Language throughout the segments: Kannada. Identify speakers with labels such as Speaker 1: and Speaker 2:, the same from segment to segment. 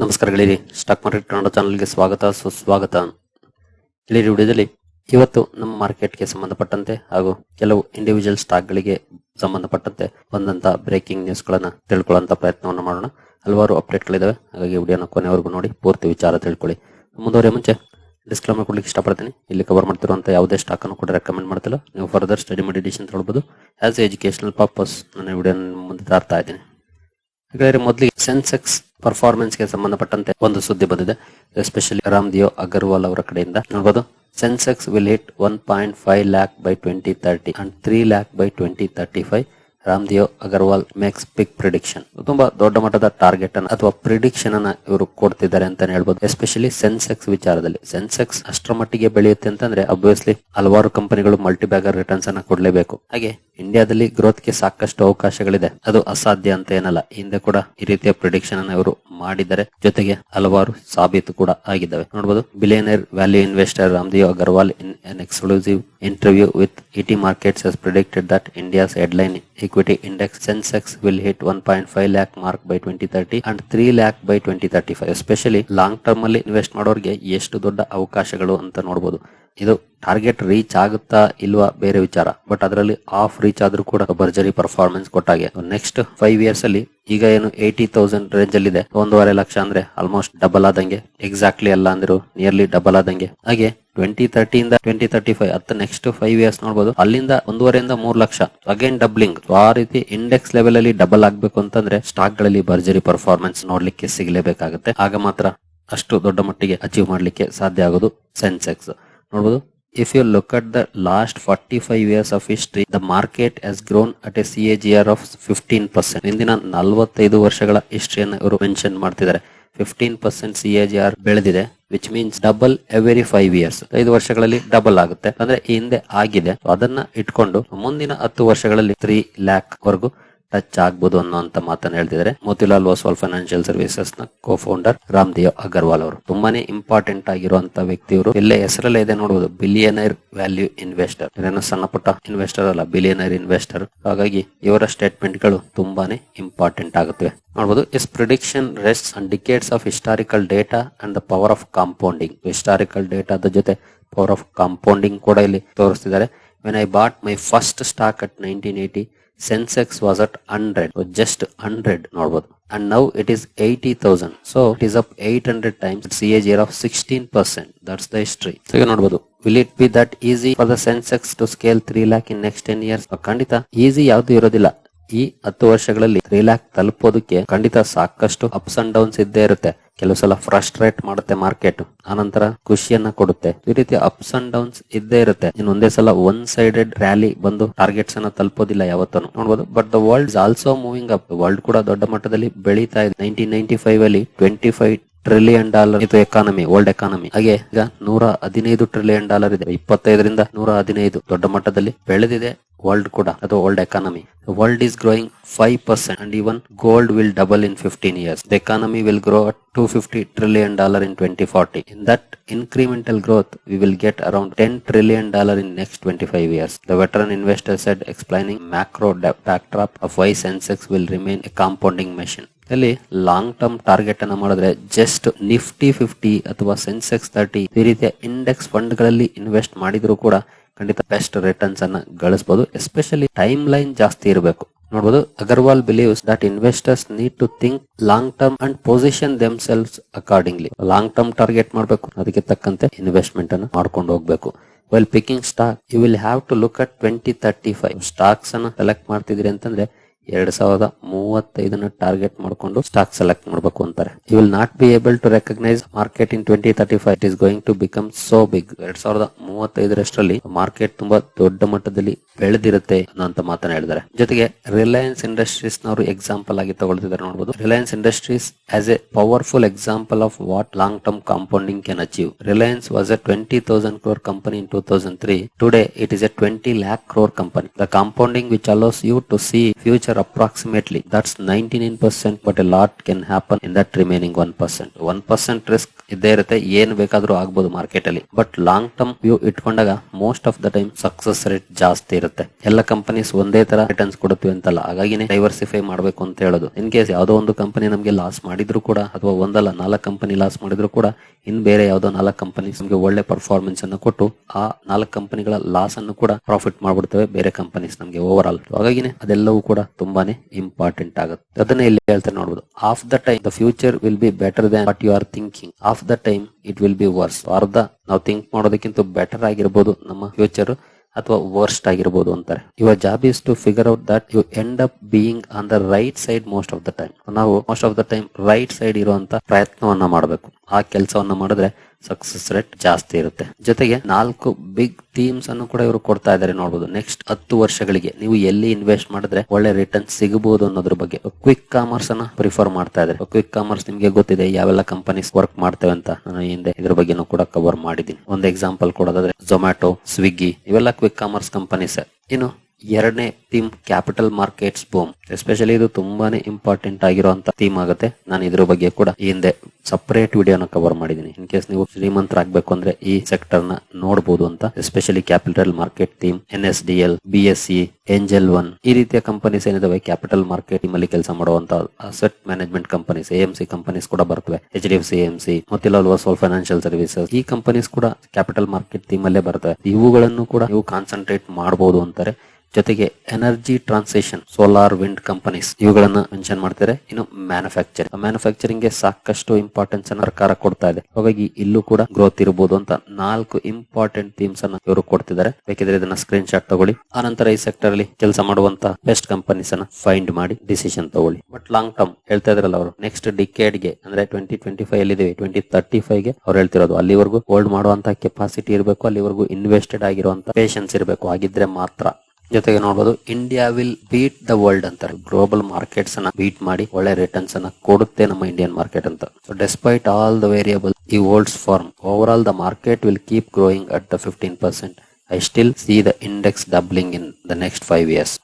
Speaker 1: ನಮಸ್ಕಾರಗಳಿರಿ ಸ್ಟಾಕ್ ಮಾರ್ಕೆಟ್ ಕನ್ನಡ ಚಾನಲ್ಗೆ ಸ್ವಾಗತ, ಸುಸ್ವಾಗತ. ಇಲ್ಲಿ ವಿಡಿಯೋದಲ್ಲಿ ಇವತ್ತು ನಮ್ಮ ಮಾರ್ಕೆಟ್ಗೆ ಸಂಬಂಧಪಟ್ಟಂತೆ ಹಾಗೂ ಕೆಲವು ಇಂಡಿವಿಜುವಲ್ ಸ್ಟಾಕ್ಗಳಿಗೆ ಸಂಬಂಧಪಟ್ಟಂತೆ ಬಂದಂತ ಬ್ರೇಕಿಂಗ್ ನ್ಯೂಸ್ಗಳನ್ನು ತಿಳ್ಕೊಳ್ಳುವಂತ ಪ್ರಯತ್ನವನ್ನು ಮಾಡೋಣ. ಹಲವಾರು ಅಪ್ಡೇಟ್ಗಳಿದ್ದಾವೆ ಹಾಗಾಗಿ ವಿಡಿಯೋನ ಕೊನೆವರೆಗೂ ನೋಡಿ, ಪೂರ್ತಿ ವಿಚಾರ ತಿಳ್ಕೊಳ್ಳಿ. ಮುಂದುವರಿಯ ಮುಂಚೆ ಡಿಸ್ಕ್ಲೈಮರ್ ಕೊಡ್ಲಿಕ್ಕೆ ಇಷ್ಟಪಡ್ತೀನಿ. ಇಲ್ಲಿ ಕವರ್ ಮಾಡ್ತಿರುವಂಥ ಯಾವುದೇ ಸ್ಟಾಕ್ ಅನ್ನು ಕೂಡ ರೆಕಮೆಂಡ್ ಮಾಡ್ತಿಲ್ಲ. ನೀವು ಫರ್ದರ್ ಸ್ಟಡಿ ಮಾಡಿ ತೊಳ್ಬೋದು ಆಸ್ ಎಜುಕೇಶನಲ್ ಪರ್ಪಸ್ ನಾನು ವಿಡಿಯೋ ಮುಂದೆ ತರ್ತಾ ಇದ್ದೀನಿ. ಹಾಗಾದ್ರೆ ಮೊದಲಿಗೆ ಸೆನ್ಸೆಕ್ಸ್ ಪರ್ಫಾರ್ಮೆನ್ಸ್ಗೆ ಸಂಬಂಧಪಟ್ಟಂತೆ ಒಂದು ಸುದ್ದಿ ಬಂದಿದೆ. ಎಸ್ಪೆಷಲಿ ರಾಮ್ದಿಯೋ ಅಗರ್ವಾಲ್ ಅವರ ಕಡೆಯಿಂದ. ನೋಡಬಹುದು Sensex will hit one point five lakh by twenty thirty and three lakh by twenty thirty five Ramdeo Agarwal makes big prediction ತುಂಬಾ ದೊಡ್ಡ ಮಟ್ಟದ ಟಾರ್ಗೆಟ್ ಅನ್ನ ಅಥವಾ ಪ್ರಿಡಿಕ್ಷನ್ ಅನ್ನ ಇವರು ಕೊಡ್ತಿದ್ದಾರೆ ಅಂತ ಹೇಳ್ಬೋದು. ಎಸ್ಪೆಷಲಿ ಸೆನ್ಸೆಕ್ಸ್ ವಿಚಾರದಲ್ಲಿ. ಸೆನ್ಸೆಕ್ಸ್ ಅಷ್ಟರ ಮಟ್ಟಿಗೆ ಬೆಳೆಯುತ್ತೆ ಅಂತಂದ್ರೆ ಅಬ್ವಿಯಸ್ಲಿ ಹಲವಾರು ಕಂಪನಿಗಳು ಮಲ್ಟಿ ಬ್ಯಾಗರ್ ರಿಟರ್ನ್ಸ್ ಅನ್ನ ಕೊಡಲೇಬೇಕು. ಹಾಗೆ ಇಂಡಿಯಾದಲ್ಲಿ ಗ್ರೋತ್ಗೆ ಸಾಕಷ್ಟು ಅವಕಾಶಗಳಿದೆ. ಅದು ಅಸಾಧ್ಯ ಅಂತ ಏನಲ್ಲ. ಹಿಂದೆ ಕೂಡ ಈ ರೀತಿಯ ಪ್ರಿಡಿಕ್ಷನ್ ಅನ್ನ ಇವರು ಮಾಡಿದ್ದಾರೆ. ಜೊತೆಗೆ ಹಲವಾರು ಸಾಬೀತು ಕೂಡ ಆಗಿದ್ದಾವೆ. ನೋಡಬಹುದು billionaire value investor Ramdev Agarwal in an exclusive interview with ET Markets has predicted India's headline equity index Sensex will hit 1.5 lakh mark by 2030 and 3 lakh by 2035 especially long term ಅಲ್ಲಿ ಇನ್ವೆಸ್ಟ್ ಮಾಡೋರಿಗೆ ಎಷ್ಟು ದೊಡ್ಡ ಅವಕಾಶಗಳು ಅಂತ ನೋಡಬಹುದು ಇದು ಟಾರ್ಗೆಟ್ ರೀಚ್ ಆಗುತ್ತಾ ಇಲ್ವಾ ಬೇರೆ ವಿಚಾರ. ಬಟ್ ಅದರಲ್ಲಿ ಆಫ್ ರೀಚ್ ಆದ್ರೂ ಕೂಡ ಭರ್ಜರಿ ಪರ್ಫಾರ್ಮೆನ್ಸ್ ಕೊಟ್ಟಾಗೆ. ನೆಕ್ಸ್ಟ್ ಫೈವ್ ಇಯರ್ಸ್ ಅಲ್ಲಿ ಈಗ ಏನು ಏಯ್ಟಿ ತೌಸಂಡ್ ರೇಂಜ್ ಅಲ್ಲಿ ಇದೆ ಒಂದೂವರೆ ಲಕ್ಷ ಅಂದ್ರೆ ಆಲ್ಮೋಸ್ಟ್ ಡಬಲ್ ಆದಂಗೆ. ಎಕ್ಸಾಕ್ಟ್ಲಿ ಅಲ್ಲ ಅಂದ್ರು ನಿಯರ್ಲಿ ಡಬಲ್ ಆದಂಗೆ. ಹಾಗೆ ಟ್ವೆಂಟಿ ತರ್ಟಿಯಿಂದ ಟ್ವೆಂಟಿ ತರ್ಟಿ ಫೈವ್ ಹತ್ತು ನೆಕ್ಸ್ಟ್ ಫೈವ್ ಇಯರ್ಸ್ ನೋಡಬಹುದು ಅಲ್ಲಿಂದ ಒಂದೂವರೆಯಿಂದ ಮೂರು ಲಕ್ಷ. ಅಗೇನ್ ಡಬ್ಲಿಂಗ್ ಆ ರೀತಿ ಇಂಡೆಕ್ಸ್ ಲೆವೆಲ್ ಅಲ್ಲಿ ಡಬಲ್ ಆಗ್ಬೇಕು ಅಂತಂದ್ರೆ ಸ್ಟಾಕ್ಗಳಲ್ಲಿ ಭರ್ಜರಿ ಪರ್ಫಾರ್ಮೆನ್ಸ್ ನೋಡ್ಲಿಕ್ಕೆ ಸಿಗಲೇಬೇಕಾಗುತ್ತೆ. ಆಗ ಮಾತ್ರ ಅಷ್ಟು ದೊಡ್ಡ ಮಟ್ಟಿಗೆ ಅಚೀವ್ ಮಾಡ್ಲಿಕ್ಕೆ ಸಾಧ್ಯ ಆಗೋದು ಸೆನ್ಸೆಕ್ಸ್ ನೋಡಬಹುದು if you look at the last forty five years of history the market has grown at a C A G R of fifteen percent ಹಿಂದಿನ ನಲವತ್ತೈದು ವರ್ಷಗಳ ಹಿಸ್ಟ್ರಿಯನ್ನು ಇವರು ಮೆನ್ಷನ್ ಮಾಡ್ತಿದ್ದಾರೆ. Fifteen percent C A G R ಬೆಳೆದಿದೆ which means double every five years ಐದು ವರ್ಷಗಳಲ್ಲಿ ಡಬಲ್ ಆಗುತ್ತೆ. ಅಂದ್ರೆ ಈ ಹಿಂದೆ ಆಗಿದೆ. ಅದನ್ನ ಇಟ್ಕೊಂಡು ಮುಂದಿನ ಹತ್ತು ವರ್ಷಗಳಲ್ಲಿ ತ್ರೀ ಲ್ಯಾಕ್ ವರೆಗೂ ಟಚ್ ಆಗ್ಬೋದು ಅನ್ನೋಂತ ಮಾತನ್ನ ಹೇಳ್ತಿದ್ದಾರೆ. ಮೋತಿಲಾಲ್ ಓಸ್ವಾಲ್ ಫೈನಾನ್ಷಿಯಲ್ ಸರ್ವಿಸಸ್ನ ಕೋ ಫೌಂಡರ್ ರಾಮ್ದೇವ್ ಅಗರ್ವಾಲ್ ಅವರು. ತುಂಬಾನೇ ಇಂಪಾರ್ಟೆಂಟ್ ಆಗಿರುವಂತ ವ್ಯಕ್ತಿ ವ್ಯಕ್ತಿಯವರು. ಇಲ್ಲೇ ಹೆಸರಲ್ಲೇ ಇದೆ ನೋಡಬಹುದು ಬಿಲಿಯನರ್ ವ್ಯಾಲ್ಯೂ ಇನ್ವೆಸ್ಟರ್ ಏನೋ ಸಣ್ಣ ಪುಟ್ಟ ಇನ್ವೆಸ್ಟರ್ ಅಲ್ಲ ಬಿಲಿಯನರ್ ಇನ್ವೆಸ್ಟರ್ ಹಾಗಾಗಿ ಇವರ ಸ್ಟೇಟ್ಮೆಂಟ್ಗಳು ತುಂಬಾನೇ ಇಂಪಾರ್ಟೆಂಟ್ ಆಗುತ್ತವೆ. ನೋಡಬಹುದು is prediction rests and decades of historical data and the power of compounding historical ಡೇಟಾದ ಜೊತೆ ಪವರ್ ಆಫ್ ಕಾಂಪೌಂಡಿಂಗ್ ಕೂಡ ಇಲ್ಲಿ ತೋರಿಸ್ತಿದ್ದಾರೆ. When I bought my first stock at nineteen eighty Sensex was at hundred just hundred ನೋಡಬಹುದು and now it is eighty thousand so it is up eight hundred times C A G R of sixteen percent that's the history ನೋಡಬಹುದು will it be that easy for the Sensex to scale three lakh in next ten years ಖಂಡಿತ. ಈಸಿ ಯಾವ್ದು ಇರೋದಿಲ್ಲ. ಈ ಹತ್ತು ವರ್ಷಗಳಲ್ಲಿ ತ್ರೀ ಲ್ಯಾಕ್ ತಲುಪೋದಕ್ಕೆ ಖಂಡಿತ ಸಾಕಷ್ಟು ಅಪ್ಸ್ ಅಂಡ್ ಡೌನ್ಸ್ ಇದ್ದೇ ಇರುತ್ತೆ. ಕೆಲವು ಸಲ ಫ್ರಸ್ಟ್ರೇಟ್ ಮಾಡುತ್ತೆ ಮಾರ್ಕೆಟ್ ಆನಂತರ ಖುಷಿಯನ್ನ ಕೊಡುತ್ತೆ. ಈ ರೀತಿ ಅಪ್ಸ್ ಅಂಡ್ ಡೌನ್ಸ್ ಇದ್ದೇ ಇರುತ್ತೆ. ಇನ್ನು ಒಂದೇ ಸಲ ಒನ್ ಸೈಡೆಡ್ ರ್ಯಾಲಿ ಬಂದು ಟಾರ್ಗೆಟ್ಸ್ ಅನ್ನ ತಲುಪೋದಿಲ್ಲ ಯಾವತ್ತೂ ನೋಡಬಹುದು but the world also moving up world ಕೂಡ ದೊಡ್ಡ ಮಟ್ಟದಲ್ಲಿ ಬೆಳೀತಾ ಇದೆ. ನೈನ್ಟೀನ್ ನೈನ್ಟಿ ಫೈವ್ ಅಲ್ಲಿ ಟ್ವೆಂಟಿ ಫೈವ್ ಟ್ರಿಲಿಯನ್ ಡಾಲರ್ ಇದು ಎಕಾನಮಿ ವರ್ಲ್ಡ್ ಎಕಾನಮಿ ಹಾಗೆ ಈಗ ನೂರ ಹದಿನೈದು ಟ್ರಿಲಿಯನ್ ಡಾಲರ್ ಇದೆ. ಇಪ್ಪತ್ತೈದರಿಂದ ನೂರ ಹದಿನೈದು. ದೊಡ್ಡ ಮಟ್ಟದಲ್ಲಿ ಬೆಳೆದಿದೆ ವರ್ಲ್ಡ್ ಕೂಡ. ಅದು world economy world is growing five percent and even gold will double in fifteen years the economy will grow at two fifty trillion dollar in twenty forty in that incremental growth, we will get around 10 trillion dollar in next 25 years. The veteran investor said, explaining macro da- backdrop of why sensex will remain a compounding machine. ಇಲ್ಲಿ ಲಾಂಗ್ ಟರ್ಮ್ ಟಾರ್ಗೆಟ್ ಅನ್ನ ಮಾಡಿದ್ರೆ ಜಸ್ಟ್ ನಿಫ್ಟಿ ಫಿಫ್ಟಿ ಅಥವಾ ಸೆನ್ಸೆಕ್ಸ್ ತರ್ಟಿ ಈ ರೀತಿಯ ಇಂಡೆಕ್ಸ್ ಫಂಡ್ಗಳಲ್ಲಿ ಇನ್ವೆಸ್ಟ್ ಮಾಡಿದ್ರು ಕೂಡ ಖಂಡಿತ ಬೆಸ್ಟ್ ರಿಟರ್ನ್ಸ್ ಅನ್ನ ಗಳಿಸಬಹುದು ಎಸ್ಪೆಷಲಿ ಟೈಮ್ ಲೈನ್ ಜಾಸ್ತಿ ಇರಬೇಕು. ನೋಡಬಹುದು Agarwal believes that investors need to think long term and position themselves accordingly long term target ಮಾಡಬೇಕು, ಅದಕ್ಕೆ ತಕ್ಕಂತೆ ಇನ್ವೆಸ್ಟ್ಮೆಂಟ್ ಅನ್ನು ಮಾಡ್ಕೊಂಡು ಹೋಗ್ಬೇಕು. Well picking stock you will have to look at twenty thirty five stocks ಅನ್ನ ಸೆಲೆಕ್ಟ್ ಮಾಡ್ತಿದ್ರಿ ಅಂತಂದ್ರೆ ಎರಡ್ ಸಾವಿರದ ಮೂವತ್ತೈದನ್ನ ಟಾರ್ಗೆಟ್ ಮಾಡ್ಕೊಂಡು ಸ್ಟಾಕ್ ಸೆಲೆಕ್ಟ್ ಮಾಡಬೇಕು ಅಂತಾರೆ. You will not be able to recognise market in twenty thirty five it is going to become so big ಎರಡ್ ಸಾವಿರದ ಮೂವತ್ತೈದರಷ್ಟರಲ್ಲಿ ಮಾರ್ಕೆಟ್ ತುಂಬಾ ದೊಡ್ಡ ಮಟ್ಟದಲ್ಲಿ ಬೆಳೆದಿರುತ್ತೆ ಅನ್ನೋಂತ ಮಾತನ್ನ ಹೇಳಿದ್ದಾರೆ. ಜೊತೆಗೆ ರಿಲಯನ್ಸ್ ಇಂಡಸ್ಟ್ರೀಸ್ ನವರು ಎಕ್ಸಾಂಪಲ್ ಆಗಿ ತಗೊಳ್ತಿದ್ದಾರೆ ನೋಡಬಹುದು Reliance Industries as a powerful example of what long term compounding can achieve Reliance was a twenty thousand crore company in two thousand three today it is a twenty lakh crore company the compounding which allows you to see future approximately that's 99% but a lot can happen in that remaining 1% 1% risk ಇದ್ದೇ ಇರುತ್ತೆ, ಏನ್ ಬೇಕಾದ್ರೂ ಆಗ್ಬೋದು ಮಾರ್ಕೆಟ್ ಅಲ್ಲಿ. ಬಟ್ ಲಾಂಗ್ ಟರ್ಮ್ ವ್ಯೂ ಇಟ್ಕೊಂಡಾಗ most of the time success rate ಜಾಸ್ತಿ ಇರುತ್ತೆ. ಎಲ್ಲ ಕಂಪನೀಸ್ ಒಂದೇ ತರ ರಿಟರ್ನ್ಸ್ ಕೊಡುತ್ತೆ ಅಂತಲ್ಲ, ಹಾಗಾಗಿನೇ ಡೈವರ್ಸಿಫೈ ಮಾಡಬೇಕು ಅಂತ ಹೇಳೋದು. ಇನ್ ಕೇಸ್ ಯಾವ್ದೋ ಒಂದು ಕಂಪನಿ ನಮಗೆ ಲಾಸ್ ಮಾಡಿದ್ರು ಕೂಡ, ಅಥವಾ ಒಂದಲ್ಲ, ನಾಲ್ಕು ಕಂಪನಿ ಲಾಸ್ ಮಾಡಿದ್ರು ಕೂಡ, ಇನ್ ಬೇರೆ ಯಾವ್ದೋ ನಾಲ್ಕು ಕಂಪನಿ ನಮಗೆ ಒಳ್ಳೆ ಪರ್ಫಾರ್ಮೆನ್ಸ್ ಅನ್ನು ಕೊಟ್ಟು, ಆ ನಾಲ್ಕು ಕಂಪನಿಗಳ ಲಾಸ್ ಅನ್ನು ಕೂಡ ಪ್ರಾಫಿಟ್ ಮಾಡ್ಬಿಡ್ತವೆ ಬೇರೆ ಕಂಪನೀಸ್ ನಮಗೆ ಓವರ್ ಆಲ್ ಹಾಗಾಗಿನೇ ಅದೆಲ್ಲವೂ ಕೂಡ ತುಂಬಾನೇ ಇಂಪಾರ್ಟೆಂಟ್ ಆಗುತ್ತೆ. ಅದನ್ನ ಇಲ್ಲಿ ಹೇಳ್ತಾರೆ ನೋಡಬಹುದು of the time the future will be better than what you are thinking of the time it will be worse ಅರ್ಧ ನಾವು ಥಿಂಕ್ ಮಾಡೋದಕ್ಕಿಂತ ಬೆಟರ್ ಆಗಿರ್ಬೋದು ನಮ್ಮ ಫ್ಯೂಚರ್ ಅಥವಾ ವರ್ಸ್ಟ್ ಆಗಿರ್ಬೋದು ಅಂತಾರೆ. Your job is to figure out that you end up being on the right side most of the time ನಾವು most of the time right side ಇರುವಂತ ಪ್ರಯತ್ನವನ್ನ ಮಾಡಬೇಕು. ಆ ಕೆಲಸವನ್ನ ಮಾಡಿದ್ರೆ ಸಕ್ಸಸ್ ರೇಟ್ ಜಾಸ್ತಿ ಇರುತ್ತೆ. ಜೊತೆಗೆ ನಾಲ್ಕು ಬಿಗ್ ಥೀಮ್ಸ್ ಅನ್ನು ಕೂಡ ಇವರು ಕೊಡ್ತಾ ಇದ್ದಾರೆ ನೋಡಬಹುದು ನೆಕ್ಸ್ಟ್ ಹತ್ತು ವರ್ಷಗಳಿಗೆ ನೀವು ಎಲ್ಲಿ ಇನ್ವೆಸ್ಟ್ ಮಾಡಿದ್ರೆ ಒಳ್ಳೆ ರಿಟರ್ನ್ ಸಿಗಬಹುದು ಅನ್ನೋದ್ರ ಬಗ್ಗೆ ಕ್ವಿಕ್ ಕಾಮರ್ಸ್ ಅನ್ನ ಪ್ರಿಫರ್ ಮಾಡ್ತಾ ಇದ್ದಾರೆ ಕ್ವಿಕ್ ಕಾಮರ್ಸ್ ನಿಮಗೆ ಗೊತ್ತಿದೆ, ಯಾವೆಲ್ಲ ಕಂಪನೀಸ್ ವರ್ಕ್ ಮಾಡ್ತೇವೆ ಅಂತ ನಾನು ಹಿಂದೆ ಇದ್ರ ಬಗ್ಗೆನೂ ಕೂಡ ಕವರ್ ಮಾಡಿದ್ದೀನಿ. ಒಂದು ಎಕ್ಸಾಂಪಲ್ ಕೊಡೋದಾದ್ರೆ ಝೊಮ್ಯಾಟೊ ಸ್ವಿಗ್ಗಿ ಇವೆಲ್ಲ ಕ್ವಿಕ್ ಕಾಮರ್ಸ್ ಕಂಪನೀಸ್ ಇನ್ನು ಎರಡನೇ theme capital markets boom especially ಇದು ತುಂಬಾನೇ ಇಂಪಾರ್ಟೆಂಟ್ ಆಗಿರುವಂತ ಥೀಮ್ ಆಗುತ್ತೆ. ನಾನು ಇದ್ರ ಬಗ್ಗೆ ಕೂಡ ಹಿಂದೆ ಸಪರೇಟ್ ವಿಡಿಯೋನ ಕವರ್ ಮಾಡಿದೀನಿ ಇನ್ ಕೇಸ್ ನೀವು ಶ್ರೀಮಂತರಾಗಬೇಕು ಅಂದ್ರೆ ಈ ಸೆಕ್ಟರ್ನ ನೋಡಬಹುದು ಅಂತ. Especially capital market theme N S D L B S C Angel One ಈ ರೀತಿಯ ಕಂಪನೀಸ್ ಏನಿದಾವೆ? ಕ್ಯಾಪಿಟಲ್ ಮಾರ್ಕೆಟ್ ಟೀಮ್ ಅಲ್ಲಿ ಕೆಲಸ ಮಾಡುವಂತ asset management companies A C companies ಕೂಡ ಬರ್ತವೆ. H D F C M C Motilal Oswal financial services ಈ ಕಂಪನೀಸ್ ಕೂಡ ಕ್ಯಾಪಿಟಲ್ ಮಾರ್ಕೆಟ್ ಥೀಮ್ ಅಲ್ಲೇ ಬರ್ತವೆ. ಇವುಗಳನ್ನು ಕೂಡ ನೀವು ಕಾನ್ಸಂಟ್ರೇಟ್ ಮಾಡಬಹುದು ಅಂತಾರೆ. ಜೊತೆಗೆ energy transition solar wind companies ಇವುಗಳನ್ನ ಮೆನ್ಷನ್ ಮಾಡ್ತಾರೆ. ಇನ್ನು ಮ್ಯಾನುಫ್ಯಾಕ್ಚರಿಂಗ್ ಮ್ಯಾನುಫ್ಯಾಕ್ಚರಿಂಗ್ಗೆ ಸಾಕಷ್ಟು ಇಂಪಾರ್ಟೆನ್ಸ್ ಅನ್ನು ಸರ್ಕಾರ ಕೊಡ್ತಾ ಇದೆ. ಹಾಗಾಗಿ ಇಲ್ಲೂ ಕೂಡ ಗ್ರೋತ್ ಇರಬಹುದು ಅಂತ ನಾಲ್ಕು ಇಂಪಾರ್ಟೆಂಟ್ ಥೀಮ್ಸ್ ಅನ್ನ ಇವರು ಕೊಡ್ತಿದ್ದಾರೆ. ಬೇಕಿದ್ರೆ ಇದನ್ನ ಸ್ಕ್ರೀನ್ ಶಾಟ್ ತಗೊಳ್ಳಿ. ಆನಂತರ ಈ ಸೆಕ್ಟರ್ ಅಲ್ಲಿ ಕೆಲಸ ಮಾಡುವಂತ ಬೆಸ್ಟ್ ಕಂಪನೀಸ್ ಅನ್ನ ಫೈಂಡ್ ಮಾಡಿ ಡಿಸಿಷನ್ ತಗೊಳ್ಳಿ. ಬಟ್ ಲಾಂಗ್ ಟರ್ಮ್ ಹೇಳ್ತಾ ಇದ್ರಲ್ಲ ಅವರು ನೆಕ್ಸ್ಟ್ ಡಿಕೇಡ್ಗೆ, ಅಂದ್ರೆ ಟ್ವೆಂಟಿ ಟ್ವೆಂಟಿ ಫೈವ್ ಅಲ್ಲಿ ಟ್ವೆಂಟಿ ತರ್ಟಿ ಫೈವ್ಗೆ ಅವ್ರು ಹೇಳ್ತಿರೋದು. ಅಲ್ಲಿವರೆಗೂ ಹೋಲ್ಡ್ ಮಾಡುವಂತ ಕೆಪಾಸಿಟಿ ಇರಬೇಕು, ಅಲ್ಲಿವರೆಗೂ ಇನ್ವೆಸ್ಟೆಡ್ ಆಗಿರುವಂತ ಪೇಷನ್ಸ್ ಇರಬೇಕು. ಆಗಿದ್ರೆ ಮಾತ್ರ. ಜೊತೆಗೆ ನೋಡಬಹುದು India will beat the world ಅಂತಾರೆ. ಗ್ಲೋಬಲ್ ಮಾರ್ಕೆಟ್ಸ್ ಅನ್ನ ಬೀಟ್ ಮಾಡಿ, ಒಳ್ಳೆ ರಿಟರ್ನ್ಸ್ ಅನ್ನ ಕೊಡುತ್ತೆ ನಮ್ಮ ಇಂಡಿಯನ್ ಮಾರ್ಕೆಟ್ ಅಂತ. So despite all the variable ಈ worlds form over all the market will keep growing at the fifteen percent I still see the index doubling in the next five years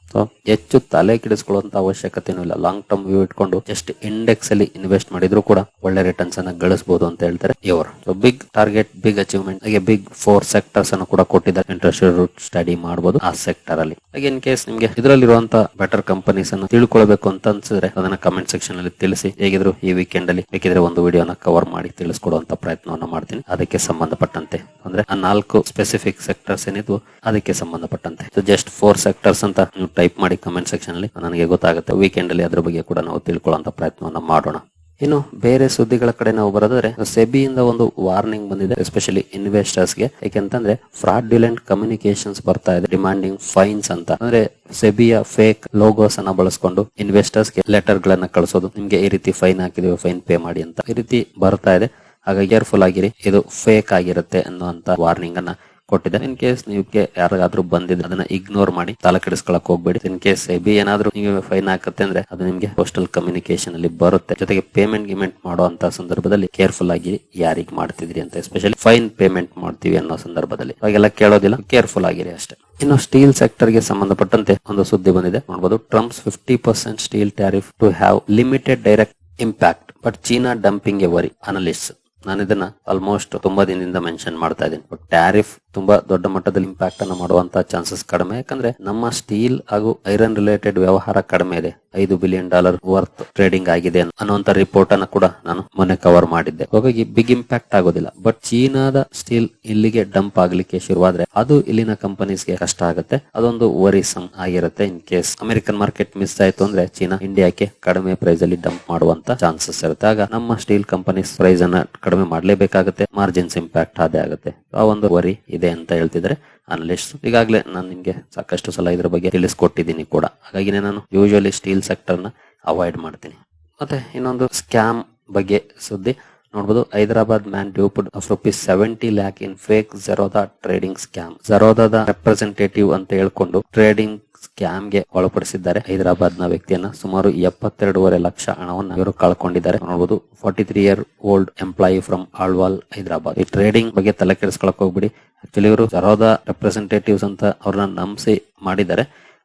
Speaker 1: ಹೆಚ್ಚು ತಲೆ ಕೆಡಿಸ್ಕೊಳ್ಳುವಂತ ಅವಶ್ಯಕತೆನೂ ಇಲ್ಲ. ಲಾಂಗ್ ಟರ್ಮ್ ವ್ಯೂ ಇಟ್ಕೊಂಡು ಜಸ್ಟ್ ಇಂಡೆಕ್ಸ್ ಅಲ್ಲಿ ಇನ್ವೆಸ್ಟ್ ಮಾಡಿದ್ರು ಕೂಡ ಒಳ್ಳೆ ರಿಟರ್ನ್ಸ್ ಅನ್ನ ಗಳಿಸಬಹುದು ಅಂತ ಹೇಳ್ತಾರೆ ಇವರು. So big target big achievement ಹಾಗೆ ಬಿಗ್ ಫೋರ್ ಸೆಕ್ಟರ್ಸ್ ಅನ್ನು ಕೂಡ ಕೊಟ್ಟಿದ್ದಾರೆ. ಇಂಟ್ರೆಸ್ಟ್ ಸ್ಟಡಿ ಮಾಡಬಹುದು ಆ ಸೆಕ್ಟರ್ ಅಲ್ಲಿ. ಹಾಗೆ ಇನ್ ಕೇಸ್ ನಿಮಗೆ ಇದರಲ್ಲಿರುವಂತ ಬೆಟರ್ ಕಂಪನೀಸ್ ಅನ್ನು ತಿಳ್ಕೊಳ್ಬೇಕು ಅಂತ ಅನ್ಸಿದ್ರೆ ಅದನ್ನ ಕಮೆಂಟ್ ಸೆಕ್ಷನ್ ಅಲ್ಲಿ ತಿಳಿಸಿ. ಹೇಗಿದ್ರು ಈ ವೀಕೆಂಡ್ ಅಲ್ಲಿ ಬೇಕಿದ್ರೆ ಒಂದು ವಿಡಿಯೋನ ಕವರ್ ಮಾಡಿ ತಿಳಿಸ್ಕೊಡುವಂತ ಪ್ರಯತ್ನವನ್ನು ಮಾಡ್ತೀನಿ. ಅದಕ್ಕೆ ಸಂಬಂಧಪಟ್ಟಂತೆ. ಅಂದ್ರೆ ಆ ನಾಲ್ಕು ಸ್ಪೆಸಿಫಿಕ್ ಸೆಕ್ಟರ್ಸ್ ಏನಿದ್ವು ಅದಕ್ಕೆ ಸಂಬಂಧಪಟ್ಟಂತೆ. ಜಸ್ಟ್ ಫೋರ್ ಸೆಕ್ಟರ್ಸ್ ಅಂತ ಟೈಪ್ ಮಾಡಿ ಕಮೆಂಟ್ ಸೆಕ್ಷನ್ ಅಲ್ಲಿ ನನಗೆ ಗೊತ್ತಾಗುತ್ತೆ. ವೀಕೆಂಡ್ ಅಲ್ಲಿ ಅದ್ರ ಬಗ್ಗೆ ಕೂಡ ನಾವು ತಿಳ್ಕೊಳ್ಳುವಂತ ಪ್ರಯತ್ನವನ್ನು ಮಾಡೋಣ. ಇನ್ನು ಬೇರೆ ಸುದ್ದಿಗಳ ಕಡೆ ನಾವು ಬರೋದಾದ್ರೆ, ಸೆಬಿಯಿಂದ ಒಂದು ವಾರ್ನಿಂಗ್ ಬಂದಿದೆ ಎಸ್ಪೆಷಲಿ ಇನ್ವೆಸ್ಟರ್ಸ್ಗೆ. ಯಾಕೆಂತಂದ್ರೆ ಫ್ರಾಡ್ಯುಲೆಂಟ್ ಕಮ್ಯುನಿಕೇಶನ್ಸ್ ಬರ್ತಾ ಇದೆ ಡಿಮಾಂಡಿಂಗ್ ಫೈನ್ಸ್ ಅಂತ. ಅಂದ್ರೆ ಸೆಬಿಯ ಫೇಕ್ ಲೋಗೋಸ್ ಅನ್ನ ಬಳಸ್ಕೊಂಡು ಇನ್ವೆಸ್ಟರ್ಸ್ಗೆ ಲೆಟರ್ ಗಳನ್ನ ಕಳಿಸೋದು. ನಿಮ್ಗೆ ಈ ರೀತಿ ಫೈನ್ ಹಾಕಿದೀವಿ ಫೈನ್ ಪೇ ಮಾಡಿ ಅಂತ. ಈ ರೀತಿ ಬರ್ತಾ ಇದೆ. ಹಾಗಾಗಿ ಕೇರ್ಫುಲ್ ಆಗಿರಿ, ಇದು ಫೇಕ್ ಆಗಿರುತ್ತೆ ಅನ್ನುವಂತ ವಾರ್ನಿಂಗ್ ಅನ್ನ ಕೊಟ್ಟಿದೆ ಇನ್ ಕೇಸ್ ನೀವು ಯಾರಿಗಾದ್ರೂ ಬಂದಿದ್ರೆ ಅದನ್ನ ಇಗ್ನೋರ್ ಮಾಡಿ, ತಲೆ ಕೆಡಿಸ್ಕೊಳಕ್ ಹೋಗ್ಬೇಡಿ. ಇನ್ ಕೇಸ್ ಬಿ ಏನಾದ್ರೂ ನಿಮಗೆ ಫೈನ್ ಹಾಕತ್ತೆ ಅಂದ್ರೆ ಅದು ನಿಮ್ಗೆ ಪೋಸ್ಟಲ್ ಕಮ್ಯುನಿಕೇಶನ್ ಅಲ್ಲಿ ಬರುತ್ತೆ. ಜೊತೆಗೆ ಪೇಮೆಂಟ್ ಗಿಮೆಂಟ್ ಮಾಡುವಂತ ಸಂದರ್ಭದಲ್ಲಿ ಕೇರ್ಫುಲ್ ಆಗಿ ಯಾರಿಗೆ ಮಾಡ್ತಿದ್ರಿ ಅಂತ ಎಸ್ಪೆಷಲಿ ಫೈನ್ ಪೇಮೆಂಟ್ ಮಾಡ್ತೀವಿ ಅನ್ನೋ ಸಂದರ್ಭದಲ್ಲಿ. ಅವಾಗೆಲ್ಲ ಕೇಳೋದಿಲ್ಲ ಕೇರ್ಫುಲ್ ಆಗಿರಿ ಅಷ್ಟೇ. ಇನ್ನು ಸ್ಟೀಲ್ ಸೆಕ್ಟರ್ಗೆ ಸಂಬಂಧಪಟ್ಟಂತೆ ಒಂದು ಸುದ್ದಿ ಬಂದಿದೆ. ನೋಡಬಹುದು Trump's fifty percent steel tariff to have limited direct impact but China dumping a worry analyst ನಾನು ಇದನ್ನ ಆಲ್ಮೋಸ್ಟ್ ತುಂಬಾ ದಿನದಿಂದ ಮೆನ್ಷನ್ ಮಾಡ್ತಾ ಇದ್ದೀನಿ. ಬಟ್ ಟ್ಯಾರಿಫ್ ತುಂಬಾ ದೊಡ್ಡ ಮಟ್ಟದಲ್ಲಿ ಇಂಪ್ಯಾಕ್ಟ್ ಅನ್ನು ಮಾಡುವಂತ ಚಾನ್ಸಸ್ ಕಡಿಮೆ. ಯಾಕಂದ್ರೆ ನಮ್ಮ ಸ್ಟೀಲ್ ಹಾಗೂ ಐರನ್ ರಿಲೇಟೆಡ್ ವ್ಯವಹಾರ ಕಡಿಮೆ ಇದೆ. ಐದು ಬಿಲಿಯನ್ ಡಾಲರ್ ವರ್ತ್ ಟ್ರೇಡಿಂಗ್ ಆಗಿದೆ ಅನ್ನುವಂತ ರಿಪೋರ್ಟ್ ಅನ್ನು ಕೂಡ ನಾನು ಮೊನ್ನೆ ಕವರ್ ಮಾಡಿದ್ದೆ. ಹಾಗಾಗಿ ಬಿಗ್ ಇಂಪ್ಯಾಕ್ಟ್ ಆಗೋದಿಲ್ಲ. ಬಟ್ ಚೀನಾದ ಸ್ಟೀಲ್ ಇಲ್ಲಿಗೆ ಡಂಪ್ ಆಗ್ಲಿಕ್ಕೆ ಶುರುವಾದ್ರೆ ಅದು ಇಲ್ಲಿನ ಕಂಪನೀಸ್ಗೆ ಕಷ್ಟ ಆಗುತ್ತೆ. ಅದೊಂದು ವರಿಸಮ್ ಆಗಿರುತ್ತೆ in case American market miss ಆಯ್ತು ಅಂದ್ರೆ ಚೀನಾ ಇಂಡಿಯಾಕ್ಕೆ ಕಡಿಮೆ ಪ್ರೈಸ್ ಅಲ್ಲಿ ಡಂಪ್ ಮಾಡುವಂತ ಚಾನ್ಸಸ್ ಇರುತ್ತೆ. ಆಗ ನಮ್ಮ ಸ್ಟೀಲ್ ಕಂಪನೀಸ್ ಪ್ರೈಸ್ ಅನ್ನ ಕಡಿಮೆ ಮಾಡಲೇಬೇಕಾಗುತ್ತೆ. ಮಾರ್ಜಿನ್ಸ್ ಇಂಪ್ಯಾಕ್ಟ್ ಅದೇ ಆಗುತ್ತೆ. ಆ ಒಂದು ವರಿ ಇದೆ ಅಂತ ಹೇಳ್ತಿದ್ರೆ ಅನಲಿಸ್ಟ್ ಈಗಾಗಲೇ ನಾನು ನಿಮಗೆ ಸಾಕಷ್ಟು ಸಲ ಇದ್ರ ಬಗ್ಗೆ ತಿಳಿಸ್ಕೊಟ್ಟಿದ್ದೀನಿ ಕೂಡ. ಹಾಗಾಗಿನೇ ನಾನು ಯೂಶಲಿ ಸ್ಟೀಲ್ ಸೆಕ್ಟರ್ನ ಅವಾಯ್ಡ್ ಮಾಡ್ತೀನಿ. ಮತ್ತೆ ಇನ್ನೊಂದು ಸ್ಕ್ಯಾಮ್ ಬಗ್ಗೆ ಸುದ್ದಿ. ನೋಡಬಹುದು Hyderabad man duped of rupees seventy lakh in fake Zerodha trading scam ಜರೋದಾದ representative ಅಂತ ಹೇಳ್ಕೊಂಡು ಟ್ರೇಡಿಂಗ್ ಸ್ಕ್ಯಾಮ್ಗೆ ಒಳಪಡಿಸಿದ್ದಾರೆ. ಹೈದರಾಬಾದ್ನ ವ್ಯಕ್ತಿಯನ್ನ ಸುಮಾರು ಎಪ್ಪತ್ತೆರಡೂವರೆ ಲಕ್ಷ ಹಣವನ್ನು ಇವರು ಕಳ್ಕೊಂಡಿದ್ದಾರೆ. ನೋಡಬಹುದು forty three year old employee from Alwal Hyderabad. ಈ ಟ್ರೇಡಿಂಗ್ ಬಗ್ಗೆ ತಲೆ ಕೆಡಿಸ್ಕೊಳಕ್ ಹೋಗ್ಬಿಡಿ. ಆಕ್ಚುಲಿ ಇವರು ಸರೋದ ರೆಪ್ರೆಸೆಂಟೇಟಿವ್ಸ್ ಅಂತ ಅವ್ರನ್ನ ನಂಬಿಸಿ ಮಾಡಿದ್ದಾರೆ.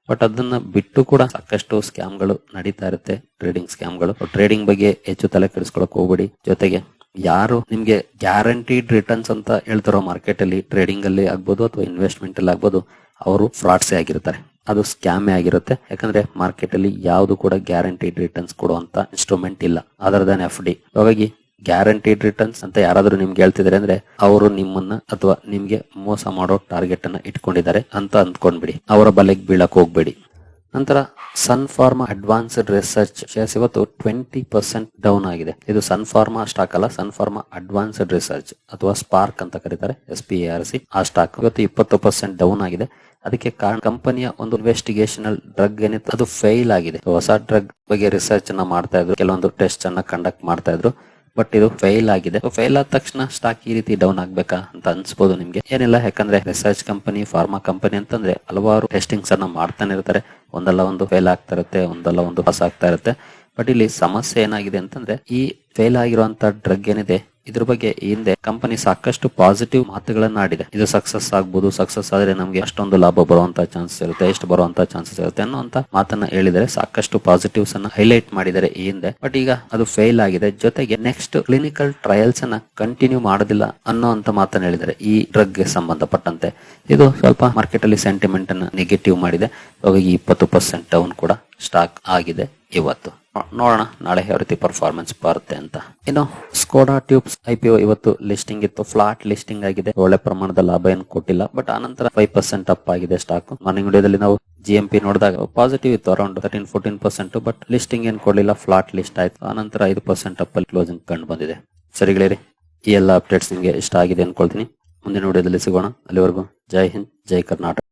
Speaker 1: ಬಟ್ ಅದನ್ನ ಬಿಟ್ಟು ಕೂಡ ಸಾಕಷ್ಟು ಸ್ಕ್ಯಾಮ್ಗಳು ನಡೀತಾ ಇರುತ್ತೆ ಟ್ರೇಡಿಂಗ್ ಸ್ಕ್ಯಾಮ್ಗಳು ಟ್ರೇಡಿಂಗ್ ಬಗ್ಗೆ ಹೆಚ್ಚು ತಲೆ ಕೆಡಿಸ್ಕೊಳಕ್ ಹೋಗ್ಬಿಡಿ. ಜೊತೆಗೆ ಯಾರು ನಿಮ್ಗೆ ಗ್ಯಾರಂಟಿಡ್ ರಿಟರ್ನ್ಸ್ ಅಂತ ಹೇಳ್ತಾರೋ ಮಾರ್ಕೆಟ್ ಅಲ್ಲಿ ಟ್ರೇಡಿಂಗ್ ಅಲ್ಲಿ ಆಗ್ಬೋದು ಅಥವಾ ಇನ್ವೆಸ್ಟ್ಮೆಂಟ್ ಅಲ್ಲಿ ಆಗ್ಬೋದು, ಅವರು ಫ್ರಾಡ್ಸೇ ಆಗಿರ್ತಾರೆ. ಅದು ಸ್ಕ್ಯಾಮ್ ಆಗಿರುತ್ತೆ. ಯಾಕಂದ್ರೆ ಮಾರ್ಕೆಟ್ ಅಲ್ಲಿ ಯಾವುದು ಕೂಡ ಗ್ಯಾರಂಟಿಡ್ ರಿಟರ್ನ್ಸ್ ಕೊಡುವಂತ ಇನ್ಸ್ಟ್ರೂಮೆಂಟ್ ಇಲ್ಲ. ಅದರ್ ದನ್ ಎಫ್ ಡಿ ಹಾಗಾಗಿ ಗ್ಯಾರಂಟಿಡ್ ರಿಟರ್ನ್ಸ್ ಅಂತ ಯಾರಾದ್ರೂ ನಿಮ್ಗೆ ಹೇಳ್ತಿದ್ರೆ ಅಂದ್ರೆ ಅವರು ನಿಮ್ಮನ್ನ ಅಥವಾ ನಿಮ್ಗೆ ಮೋಸ ಮಾಡೋ ಟಾರ್ಗೆಟ್ ಅನ್ನ ಇಟ್ಕೊಂಡಿದ್ದಾರೆ ಅಂತ ಅಂದ್ಕೊಂಡ್ಬಿಡಿ. ಅವರ ಬಲೆಗೆ ಬೀಳಕ್ ಹೋಗ್ಬೇಡಿ. ನಂತರ Sun Pharma advanced research shares ಇವತ್ತು ಟ್ವೆಂಟಿ ಪರ್ಸೆಂಟ್ ಡೌನ್ ಆಗಿದೆ. ಇದು ಸನ್ ಫಾರ್ಮಾ ಸ್ಟಾಕ್ ಅಲ್ಲ ಸನ್ ಫಾರ್ಮಾ ಅಡ್ವಾನ್ಸ್ಡ್ ರಿಸರ್ಚ್ ಅಥವಾ ಸ್ಪಾರ್ಕ್ ಅಂತ ಕರೀತಾರೆ ಎಸ್ ಪಿ ಆರ್ ಸಿ ಆ ಸ್ಟಾಕ್ ಇವತ್ತು ಇಪ್ಪತ್ತು ಪರ್ಸೆಂಟ್ ಡೌನ್ ಆಗಿದೆ. ಅದಕ್ಕೆ ಕಾರಣ ಕಂಪನಿಯ ಒಂದು ಇನ್ವೆಸ್ಟಿಗೇಷನಲ್ ಡ್ರಗ್ ಏನಿತ್ತು, ಅದು ಫೇಲ್ ಆಗಿದೆ. ಹೊಸ ಡ್ರಗ್ ಬಗ್ಗೆ ರಿಸರ್ಚ್ ಅನ್ನ ಮಾಡ್ತಾ ಇದ್ರು, ಕೆಲವೊಂದು ಟೆಸ್ಟ್ ಅನ್ನ ಕಂಡಕ್ಟ್ ಮಾಡ್ತಾ ಇದ್ರು. ಬಟ್ ಇದು ಫೇಲ್ ಆಗಿದೆ. ಫೇಲ್ ಆದ ತಕ್ಷಣ ಸ್ಟಾಕ್ ಈ ರೀತಿ ಡೌನ್ ಆಗ್ಬೇಕಾ ಅಂತ ಅನ್ಸ್ಬೋದು ನಿಮ್ಗೆ. ಏನಿಲ್ಲ, ಯಾಕಂದ್ರೆ ರಿಸರ್ಚ್ ಕಂಪನಿ ಫಾರ್ಮಾ ಕಂಪನಿ ಅಂತಂದ್ರೆ ಹಲವಾರು ಟೆಸ್ಟಿಂಗ್ಸ್ ಅನ್ನ ಮಾಡ್ತಾನೆ ಇರ್ತಾರೆ. ಒಂದಲ್ಲ ಒಂದು ಫೇಲ್ ಆಗ್ತಾ ಇರುತ್ತೆ, ಒಂದಲ್ಲ ಒಂದು ಪಾಸ್ ಆಗ್ತಾ ಇರುತ್ತೆ. ಬಟ್ ಇಲ್ಲಿ ಸಮಸ್ಯೆ ಏನಾಗಿದೆ ಅಂತಂದ್ರೆ ಈ ಫೇಲ್ ಆಗಿರುವಂತ ಡ್ರಗ್ ಏನಿದೆ ಇದ್ರ ಬಗ್ಗೆ ಹಿಂದೆ ಕಂಪನಿ ಸಾಕಷ್ಟು ಪಾಸಿಟಿವ್ ಮಾತುಗಳನ್ನ ಆಡಿದೆ ಇದು ಸಕ್ಸಸ್ ಆಗ್ಬೋದು ಸಕ್ಸಸ್ ಆದ್ರೆ ನಮ್ಗೆ ಅಷ್ಟೊಂದು ಲಾಭ ಬರುವಂತ ಚಾನ್ಸಸ್ ಇರುತ್ತೆ, ಎಷ್ಟು ಬರುವಂತ ಚಾನ್ಸಸ್ ಇರುತ್ತೆ ಅನ್ನೋಂತ ಮಾತನ್ನ ಹೇಳಿದರೆ ಸಾಕಷ್ಟು ಪಾಸಿಟಿವ್ಸ್ ಅನ್ನ ಹೈಲೈಟ್ ಮಾಡಿದರೆ ಈ ಹಿಂದೆ. ಬಟ್ ಈಗ ಅದು ಫೇಲ್ ಆಗಿದೆ. ಜೊತೆಗೆ ನೆಕ್ಸ್ಟ್ ಕ್ಲಿನಿಕಲ್ ಟ್ರಯಲ್ಸ್ ಅನ್ನ ಕಂಟಿನ್ಯೂ ಮಾಡೋದಿಲ್ಲ ಅನ್ನೋ ಅಂತ ಮಾತನ್ನ ಹೇಳಿದರೆ ಈ ಡ್ರಗ್ಗೆ ಸಂಬಂಧಪಟ್ಟಂತೆ ಇದು ಸ್ವಲ್ಪ ಮಾರ್ಕೆಟ್ ಅಲ್ಲಿ ಸೆಂಟಿಮೆಂಟ್ ಅನ್ನ ನೆಗೆಟಿವ್ ಮಾಡಿದೆ. ಇವಾಗ ಇಪ್ಪತ್ತು ಪರ್ಸೆಂಟ್ ಡೌನ್ ಕೂಡ ಸ್ಟಾಕ್ ಆಗಿದೆ ಇವತ್ತು. ನೋಡೋಣ. ನಾಳೆ ಯಾವ ರೀತಿ ಪರ್ಫಾರ್ಮೆನ್ಸ್ ಬರುತ್ತೆ ಅಂತ. ಇನ್ನು ಸ್ಕೋಡಾ ಟ್ಯೂಬ್ಸ್ ಐಪಿಒ ಇವತ್ತು ಲಿಸ್ಟಿಂಗ್ ಇತ್ತು. ಫ್ಲಾಟ್ ಲಿಸ್ಟಿಂಗ್ ಆಗಿದೆ. ಒಳ್ಳೆ ಪ್ರಮಾಣದ ಲಾಭ ಏನು ಕೊಟ್ಟಿಲ್ಲ. ಬಟ್ ಆನಂತರ ಫೈವ್ ಪರ್ಸೆಂಟ್ ಅಪ್ ಆಗಿದೆ ಸ್ಟಾಕ್ ಮಾರ್ನಿಂಗ್ ವಿಡಿಯೋದಲ್ಲಿ ನಾವು ಜಿ ಎಂ ಪಿ ನೋಡಿದಾಗ ಪಾಸಿಟಿವ್ ಇತ್ತು. Around thirteen fourteen percent but listing ಏನ್ ಕೊಡಲಿಲ್ಲ. ಫ್ಲಾಟ್ ಲಿಸ್ಟ್ ಆಯ್ತು. ಆನಂತರ ಐದು ಪರ್ಸೆಂಟ್ ಅಪ್ ಅಲ್ಲಿ ಕ್ಲೋಸಿಂಗ್ ಕಂಡು ಬಂದಿದೆ. ಸರಿಗಳಿರಿ ಈ ಎಲ್ಲ ಅಪ್ಡೇಟ್ಸ್ ನಿಮಗೆ ಇಷ್ಟ ಆಗಿದೆ ಅನ್ಕೊಳ್ತೀನಿ. ಮುಂದಿನ ವಿಡಿಯೋದಲ್ಲಿ ಸಿಗೋಣ. ಅಲ್ಲಿವರೆಗೂ ಜೈ ಹಿಂದ್, ಜೈ ಕರ್ನಾಟಕ.